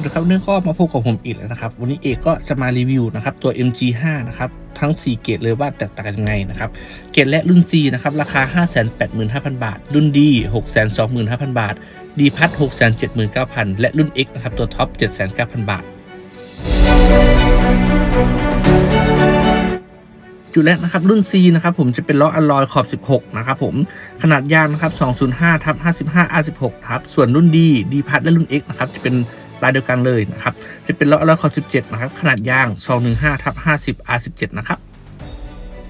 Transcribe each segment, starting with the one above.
วัสดีครับนนี้ก็มาพบกับผมอีกแล้วนะครับ วันนี้เอกก็จะมารีวิวนะครับตัว MG5 นะครับทั้ง 4 เกรดเลยว่าแตกต่างกันยังไงนะครับเกรดและรุ่น C นะครับราคา 585,000 บาท รุ่น D 625,000 บาท D พัท679,000 และรุ่น X นะครับตัวท็อป 7 9 0 0 0 บาท จุดแรกนะครับรุ่น C นะครับผมจะเป็นล้ออลลอยขอบ 16 นะครับผมขนาดยางนะครับ205ทับ55 R16 ครับส่วนรุ่น D D พัทและรุ่น X นะครับจะเป็น ลายเดียวกันเลยนะครับ จะเป็นล้อลลอยขอบ17 นะครับ ขนาดยาง 215ทับ50 R17 นะครับ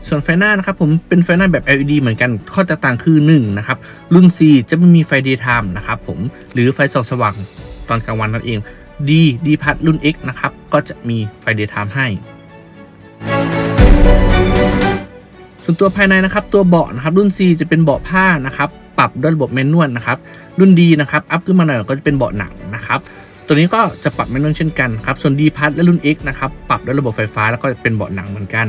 ส่วนไฟหน้านะครับผมเป็นไฟหน้าแบบ LED เหมือนกัน ข้อแตกต่างคือ1นะครับรุ่น C จะไม่มีไฟ daytime นะครับผมหรือไฟส่องสว่างตอนกลางวันนั่นเอง D D พัทรุ่น X นะครับก็จะมีไฟ daytime ให้ ส่วนตัวภายในนะครับตัวเบาะนะครับรุ่น C จะเป็นเบาะผ้านะครับปรับด้วยระบบแมนนวลนะครับรุ่น D นะครับอัพขึ้นมาหน่อยก็จะเป็นเบาะหนังนะครับ ตัวนี้ก็จะปรับแมนนวลเช่นกันครับ ส่วน D พัทและรุ่น X นะครับปรับด้วยระบบไฟฟ้าแล้วก็เป็นเบาะหนังเหมือนกัน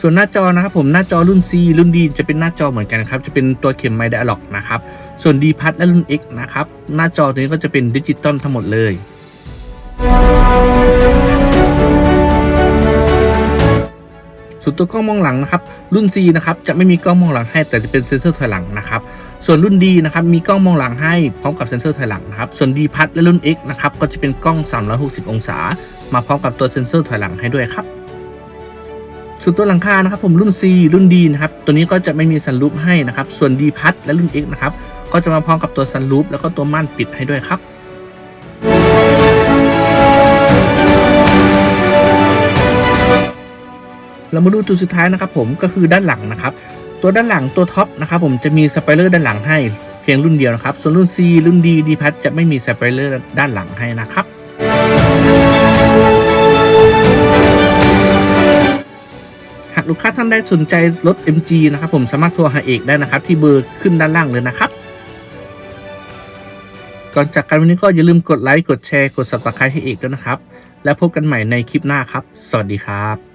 ส่วนหน้าจอนะครับผมหน้าจอรุ่น C รุ่น D จะเป็นหน้าจอเหมือนกันครับจะเป็นตัวเข็มไมค์ไดอะล็อกนะครับส่วน D พัทและรุ่น X นะครับหน้าจอตัวนี้ก็จะเป็นดิจิตอลทั้งหมดเลย ส่วนตัวกล้องมองหลังนะครับรุ่น C นะครับจะไม่มีกล้องมองหลังให้แต่จะเป็นเซ็นเซอร์ถอยหลังนะครับส่วนรุ่น D นะครับมีกล้องมองหลังให้พร้อมกับเซ็นเซอร์ถอยหลังนะครับส่วน D พัทและรุ่น X นะครับก็จะเป็นกล้อง 360 องศา มาพร้อมกับตัวเซ็นเซอร์ถอยหลังให้ด้วยครับส่วนตัวหลังคานะครับผมรุ่น C รุ่น D นะครับตัวนี้ก็จะไม่มีซันรูปให้นะครับส่วน D พัทและรุ่น X นะครับก็จะมาพร้อมกับตัวซันรูปแล้วก็ตัวม่านปิดให้ด้วยครับ เรามาดูจุดสุดท้ายนะครับผมก็คือด้านหลังนะครับ ตัวด้านหลังตัวท็อปนะครับผมจะมีสไปเลอร์ด้านหลังให้เพียงรุ่นเดียวนะครับ ส่วนรุ่น C รุ่น D D พัทจะไม่มีสไปเลอร์ด้านหลังให้นะครับ หากลูกค้าท่านใดสนใจรถ MG นะครับผมสามารถโทรหาเอกได้นะครับ ที่เบอร์ขึ้นด้านล่างเลยนะครับ ก่อนจากกันวันนี้ก็อย่าลืมกดไลค์กดแชร์กด subscribe ให้เอกด้วยนะครับ แล้วพบกันใหม่ในคลิปหน้าครับ สวัสดีครับ